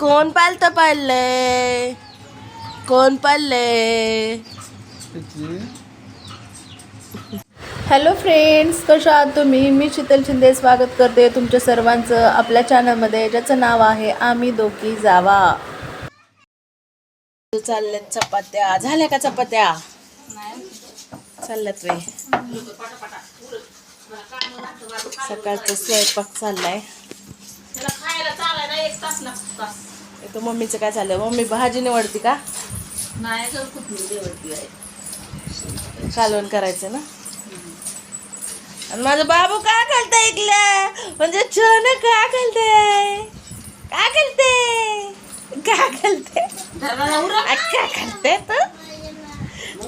कोण पालत पाळलंय कोण किती हॅलो फ्रेंड्स कशा आहात तुम्ही? मी शीतल शिंदे स्वागत करते तुमच्या सर्वांचं आपल्या चॅनलमध्ये ज्याचं नाव आहे आम्ही दोघी जावा. चालल्यात चपात्या. झाल्या का चपात्या? चालल्यात वे सकाळचा स्वयंपाक चाललाय. इथं मम्मीचं काय चाललंय मम्मी भाजी निवडती का? कालवण करायचं ना? आणि माझं बाबू काय घालतंय ऐकलं म्हणजे छान काय घालतंय काय घालते काय घालते काय घालते तू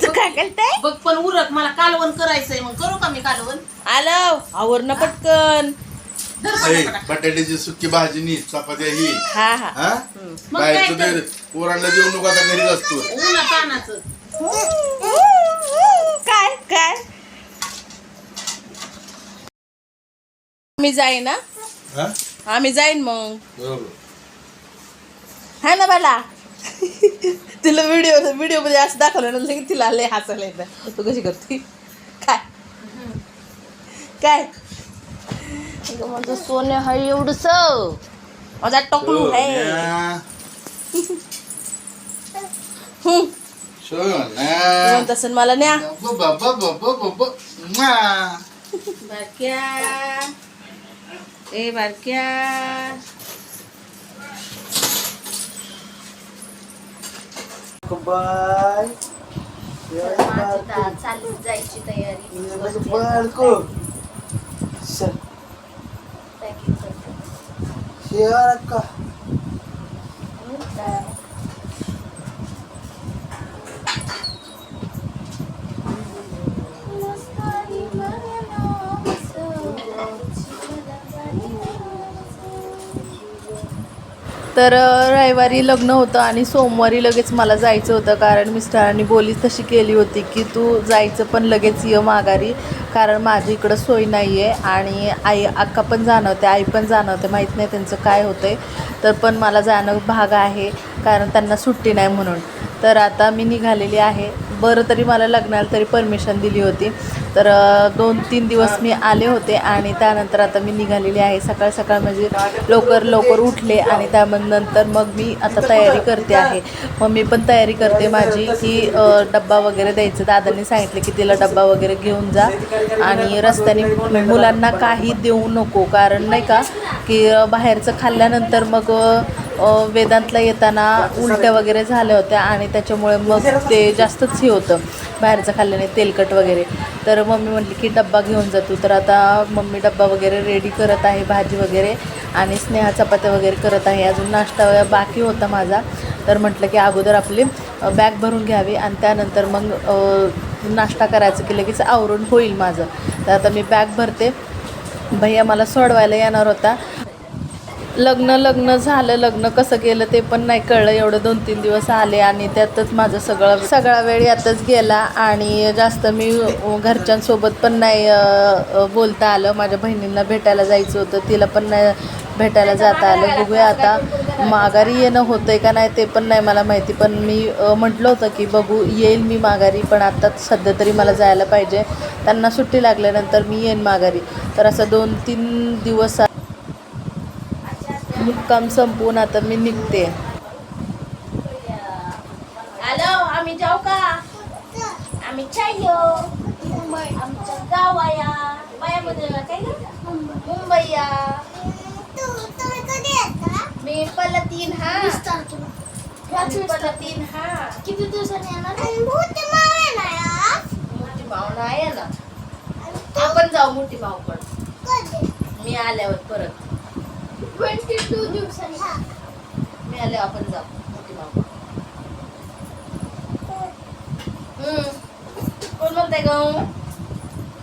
तू काय घालते बघ पण उरक मला कालवण करायचंय मग. करू का मी कालवण? आलो. आवरण पटकन. बटाट्याची सुकी भाजी नी चपात्या ही. हा हा. हा? मग बाहेरचं काय ते पोरांना देऊ नको आता घरीच असतो उन्हा काय काय? मी जाईन ना हा? आम्ही जाईन मग. बरोबर. हा ना बाला? तिला व्हिडिओ व्हिडिओमध्ये असं दाखवलं ना लगेच तिला लय हसायला येतं. तू कशी करते काय? काय? माझं सोनं आहे एवढस. माझा टोकलू आहे. म्हणत असेल मला न्या. बारक्या. ए बारक्या. बाय चालली जायची तयारी. का तर रविवारी लग्न होतं आणि सोमवारी लगेच मला जायचं होतं कारण मिस्टरांनी बोली तशी केली होती की तू जायचं पण लगेच ये माघारी कारण माझी इकडं सोय नाही आहे आणि आई अक्का पण जाणं होते आई पण जाणं होते माहीत नाही त्यांचं काय होतं आहे तर पण मला जाणं भाग आहे कारण त्यांना सुट्टी नाही म्हणून. तर आता मी निघालेली आहे. बरं तरी मला लग्नाला तरी परमिशन दिली होती. तर दोन तीन दिवस मी आले होते आणि त्यानंतर आता मी निघालेली आहे. सकाळ सकाळ म्हणजे लवकर लवकर उठले आणि त्यानंतर मग मी आता तयारी करते आहे. मग मी पण तयारी करते माझी की डब्बा वगैरे द्यायचं. दादांनी सांगितलं की तिला डब्बा वगैरे घेऊन जा आणि रस्त्याने मुलांना काही देऊ नको. कारण नाही का की बाहेरचं खाल्ल्यानंतर मग वेदांतला येताना उलट्या वगैरे झाल्या होत्या आणि त्याच्यामुळे मग ते जास्तच हे होतं. बाहेरचं खाल्ल्याने तेलकट वगैरे. तर मम्मी म्हटली की डब्बा घेऊन जातो तर आता मम्मी डब्बा वगैरे रेडी करत आहे भाजी वगैरे आणि स्नेहा चपात्या वगैरे करत आहे. अजून नाश्ता बाकी होता माझा. तर म्हटलं की अगोदर आपली बॅग भरून घ्यावी आणि त्यानंतर मग नाश्ता करायचं की लगेच आवरून होईल माझं. तर आता मी बॅग भरते. भैया मला सोडवायला येणार होता. लग्न लग्न झालं लग्न कसं गेलं ते पण नाही कळलं. एवढं दोन तीन दिवस आले आणि त्यातच माझं सगळं सगळा वेळ यातच गेला आणि जास्त मी घरच्यांसोबत पण नाही बोलता आलं. माझ्या बहिणींना भेटायला जायचं होतं. तिला पण नाही भेटायला जाता आलं. बघूया आता माघारी येणं होतं आहे का नाही ते पण नाही मला माहिती. पण मी म्हटलं होतं की बघू येईल मी माघारी पण आता सध्या तरी मला जायला पाहिजे. त्यांना सुट्टी लागल्यानंतर मी येईन माघारी. तर असं दोन तीन दिवस मुक्काम संपवून आता मी निघते. हॅलो आम्ही जाऊ का? आम्ही चायो आमचं गाव या बायामध्ये काय ग? मुंबई या मी पलतीन हा. पलतीन हा. किती दिवसांनी येणार? मोठी माव नाही ना आपण जाऊ मोठी माव पण. मी आल्यावर परत. ट्वेंटी टू दिवसांनी मी आपण जाऊ. मोठी. कोण म्हणताय गाऊ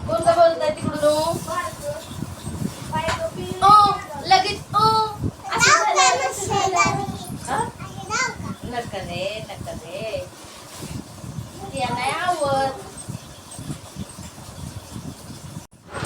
कोण का बोलताय तिकडून ओ लगेच ओ असं झालं, असं झालं. हा? नका रे नका रे मला नाही आवड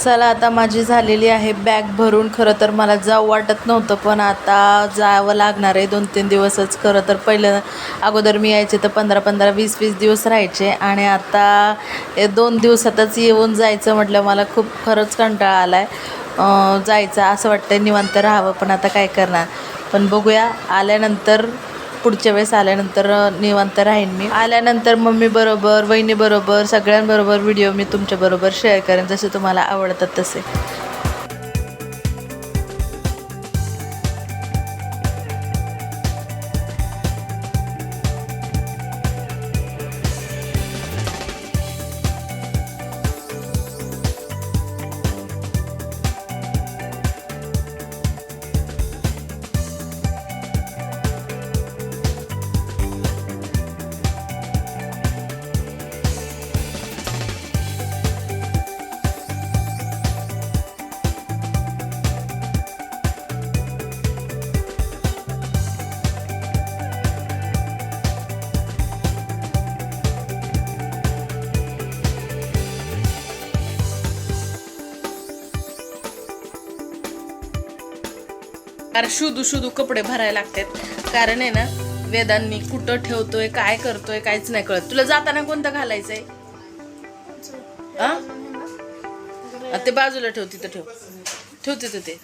चला आता माझी झालेली आहे बॅग भरून. खरं तर मला जाऊ वाटत नव्हतं पण आता जावं लागणार आहे. दोन तीन दिवसच. खरं तर पहिलं अगोदर मी यायचे तर पंधरा पंधरा वीस वीस दिवस राहायचे. आणि आता दोन दिवसातच येऊन जायचं म्हटलं मला खूप खरंच कंटाळा आला आहे जायचं असं वाटतं निवांत राहावं पण आता काय करणार? पण बघूया. आल्यानंतर पुढच्या वेळेस आल्यानंतर निवांत राहीन मी. आल्यानंतर मम्मी बरोबर वहिनी बरोबर सगळ्यांबरोबर व्हिडिओ मी तुमच्याबरोबर शेअर करेन जसे तुम्हाला आवडतात तसे. कारण शुदू शुदू कपडे भरायला लागतात. कारण आहे ना वेदांनी कुठं ठेवतोय काय करतोय काहीच नाही कळत. तुला जाताना कोणतं घालायचंय? ते बाजूला ठेव तिथं ठेव. ठेव तिथं ते.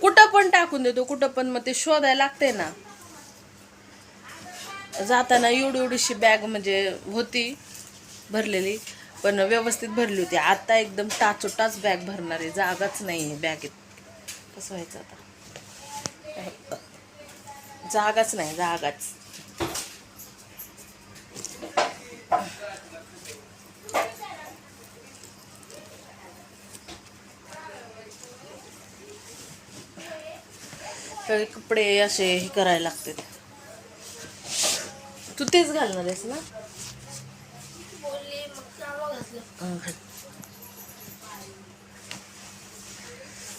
कुठं पण टाकून देतो कुठं पण मग ते शोधायला लागते ना. जाताना एवढी एवढीशी बॅग म्हणजे होती भरलेली पण व्यवस्थित भरली होती. आता एकदम टाचोटाच बॅग भरणार आहे. जागाच नाही आहे बॅगेत. कसं व्हायचं आता? जागाच नाही जागाच. सगळे कपडे असे हे करायला लागतात. तू तेच घालणार आहेस ना बोलली मग नावं घातलं हं, घाल.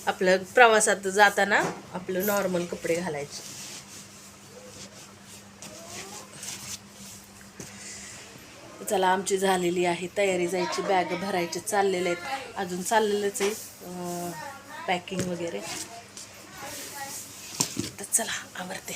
आपलं प्रवासात जाताना आपलं नॉर्मल कपडे घालायचे. चला आमची झालेली आहे तयारी. जायची बॅग भरायचे चाललेले आहेत. अजून चाललेलंच आहे पॅकिंग वगैरे. तर चला आवडते